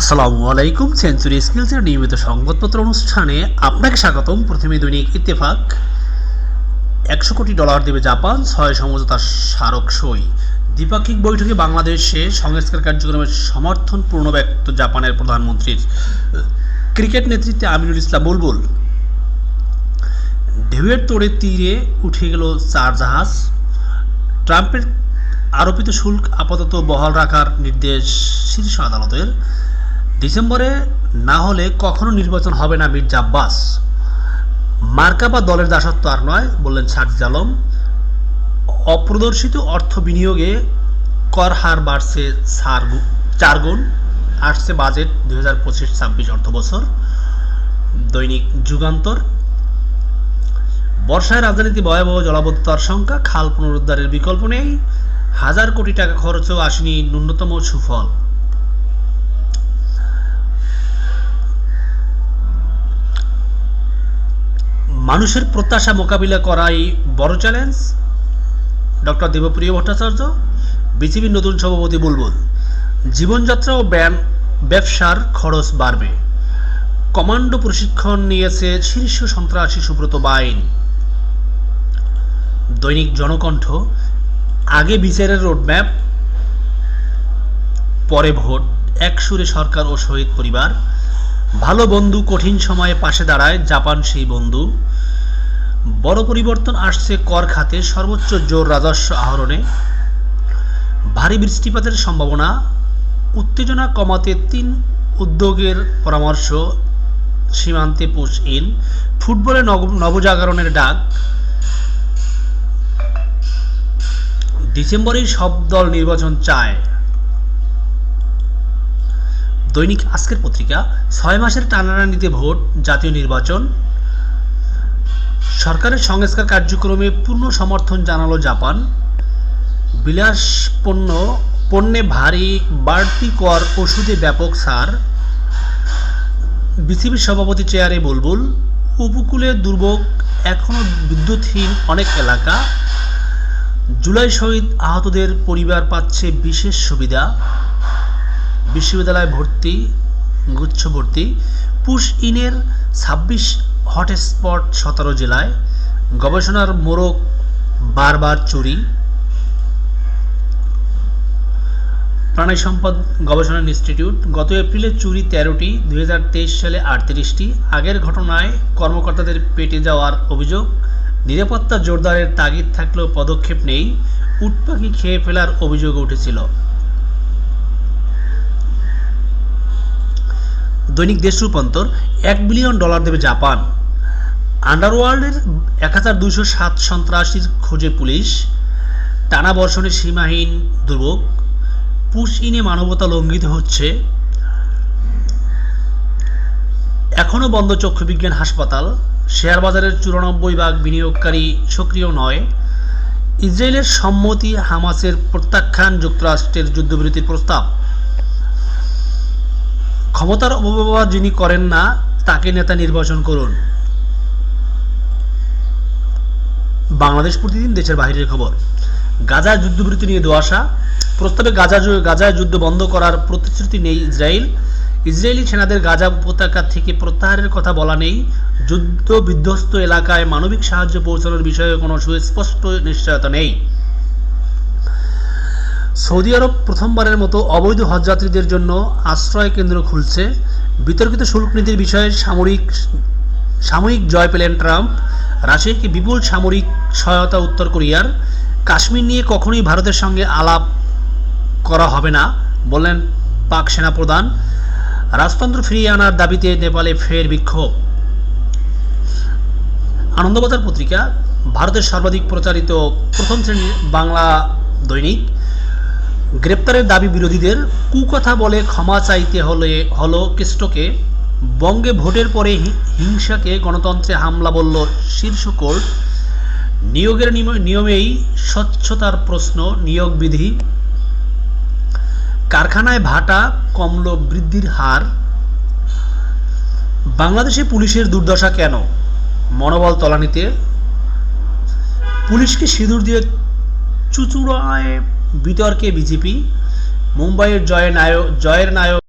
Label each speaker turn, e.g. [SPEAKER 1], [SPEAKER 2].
[SPEAKER 1] আসসালামু আলাইকুম সেঞ্চুরি স্কিলসের নিয়মিত সংবাদপত্র অনুষ্ঠানে আপনাকে স্বাগতম। প্রথমে দৈনিক ইত্তেফাক। একশো কোটি ডলার দেবে জাপান, ছয় সমঝোতা স্মারক সই। দ্বিপাক্ষিক বৈঠকে বাংলাদেশে সংস্কার কার্যক্রমের সমর্থন পূর্ণ ব্যক্ত জাপানের প্রধানমন্ত্রীর। ক্রিকেট নেতৃত্বে আমিনুল ইসলাম বুলবুল। ঢেউয়ের তোড়ে তীরে উঠে গেল চার জাহাজ। ট্রাম্পের আরোপিত শুল্ক আপাতত বহাল রাখার নির্দেশ শীর্ষ আদালতের। ডিসেম্বরে না হলে কখনো নির্বাচন হবে না মির্জা আব্বাস। মার্কা বা দলের দাসত্ব আর নয়, বললেন সাজিদ আলম। অপ্রদর্শিত অর্থ বিনিয়োগে কর হার বাড়ছে চার গুণ, আসছে বাজেট দুই হাজার পঁচিশ ছাব্বিশ অর্থ বছর। দৈনিক যুগান্তর। বর্ষায় রাজধানীতে ভয়াবহ জলাবদ্ধতার সংখ্যা, খাল পুনরুদ্ধারের বিকল্প নেই। হাজার কোটি টাকা খরচও আসেনি ন্যূনতম সুফল। মানুষের প্রত্যাশা মোকাবিলা করাই বড় চ্যালেঞ্জ ডক্টর দেবপ্রিয় ভট্টাচার্য বিসিবির নতুন সভাপতি বুলবুল। জীবনযাত্রা ও ব্যায়াম, ব্যবসার খরচ বাড়বে। কমান্ডো প্রশিক্ষণ নিয়েছে শীর্ষ সন্ত্রাসী সুব্রত বাইন। দৈনিক জনকণ্ঠ, আগে বিচারের রোডম্যাপ পরে ভোট, এক সুরে সরকার ও শহীদ পরিবার। ভালো বন্ধু কঠিন সময়ে পাশে দাঁড়ায় জাপান সেই বন্ধু। বড় পরিবর্তন আসছে কর খাতে, সর্বোচ্চ জোর রাজস্ব আহরণে। ভারী বৃষ্টিপাতের সম্ভাবনা, উত্তেজনা কমাতে তিন উদ্যোগের পরামর্শ সীমান্তে পুশ ইন ফুটবলে নব- নবজাগরণের ডাক। ডিসেম্বরেই সব দল নির্বাচন চায়। দৈনিক আজকের পত্রিকা, ছয় মাসের টানাটানিতে ভোট, জাতীয় নির্বাচন। সরকারের সংস্কার কার্যক্রমে পূর্ণ সমর্থন জানালো জাপান। বিলাস পণ্য, পণ্যে ভারী বাড়তি কর, ওষুধে ব্যাপক সার। বিসিবির সভাপতি চেয়ারে বুলবুল। উপকূলে দুর্ভোগ এখনও বিদ্যুৎহীন অনেক এলাকা। জুলাই শহীদ আহতদের পরিবার পাচ্ছে বিশেষ সুবিধা। বিশ্ববিদ্যালয় ভর্তি, গুচ্ছ ভর্তি। পুশ ইনের ছাব্বিশ হটস্পট সতেরো জেলায়। গবেষণার মোড়ক বারবার চুরি। প্রাণী সম্পদ গবেষণা ইনস্টিটিউট, গত এপ্রিলে চুরি তেরোটি দু হাজার তেইশ সালে আটত্রিশটি। আগের ঘটনায় কর্মকর্তাদের পেটে যাওয়ার অভিযোগ, নিরাপত্তা জোরদারের তাগিদ থাকলেও পদক্ষেপ নেই, উটপাখি খেয়ে ফেলার অভিযোগ উঠেছিল। দৈনিক দেশ রূপান্তর এক বিলিয়ন ডলার দেবে জাপান। আন্ডারওয়ার্ল্ডের এক হাজার দুইশো সাত সন্ত্রাসীর খোঁজে পুলিশ। টানা বর্ষণে সীমাহীন দুর্ভোগ। পুশ ইনে মানবতা লঙ্ঘিত হচ্ছে। এখনও বন্ধ চক্ষুবিজ্ঞান হাসপাতাল। শেয়ার বাজারের চুরানব্বই ভাগ বিনিয়োগকারী সক্রিয় নয়। ইসরায়েলের সম্মতি হামাসের প্রত্যাখ্যান যুক্তরাষ্ট্রের যুদ্ধবিরতির প্রস্তাব। ক্ষমতার অপব্যবহার যিনি করেন না, তাকে নেতা নির্বাচন করুন। বাংলাদেশ প্রতিদিন দেশের বাইরের খবর। গাজা যুদ্ধবিরতি নিয়ে দোয়াশা প্রস্তাবে গাজা গাজায় যুদ্ধ বন্ধ করার প্রতিশ্রুতি নেই ইসরায়েল। ইসরায়েলি সেনাদের গাজা উপত্যকা থেকে প্রত্যাহারের কথা বলা নেই। যুদ্ধ বিধ্বস্ত এলাকায় মানবিক সাহায্য পৌঁছানোর বিষয়ে কোনো সুস্পষ্ট নিশ্চয়তা নেই। সৌদি আরব প্রথমবারের মতো অবৈধ হজযাত্রীদের জন্য আশ্রয় কেন্দ্র খুলছে। বিতর্কিত শুল্ক নীতির বিষয়ে সামরিক সাময়িক জয় পেলেন ট্রাম্প। রাশিয়াকে বিপুল সামরিক সহায়তা উত্তর কোরিয়ার। কাশ্মীর নিয়ে কখনোই ভারতের সঙ্গে আলাপ করা হবে না, বললেন পাক সেনাপ্রধান। রাজতন্ত্র ফিরিয়ে আনার দাবিতে নেপালে ফের বিক্ষোভ। আনন্দবাজার পত্রিকা, ভারতের সর্বাধিক প্রচারিত প্রথম শ্রেণির বাংলা দৈনিক। গ্রেপ্তারের দাবি বিরোধীদের, কুকথা বলে ক্ষমা চাইতে হলে হলো কেষ্টকে। বঙ্গে ভোটের পরে হিংসাকে গণতন্ত্রে হামলা বলল শীর্ষ কোর্ট। নিয়োগের নিয়মেই স্বচ্ছতার প্রশ্ন নিয়োগ বিধি। কারখানায় ভাটা, কমল বৃদ্ধির হার। বাংলাদেশে পুলিশের দুর্দশা কেন? মনোবল তলানিতে। পুলিশকে সিঁদুর দিয়ে চুচুড়ায় বিতর্কে বিজেপি মুম্বাইয়ের জয়ের নায়ক জয়ের নায়ক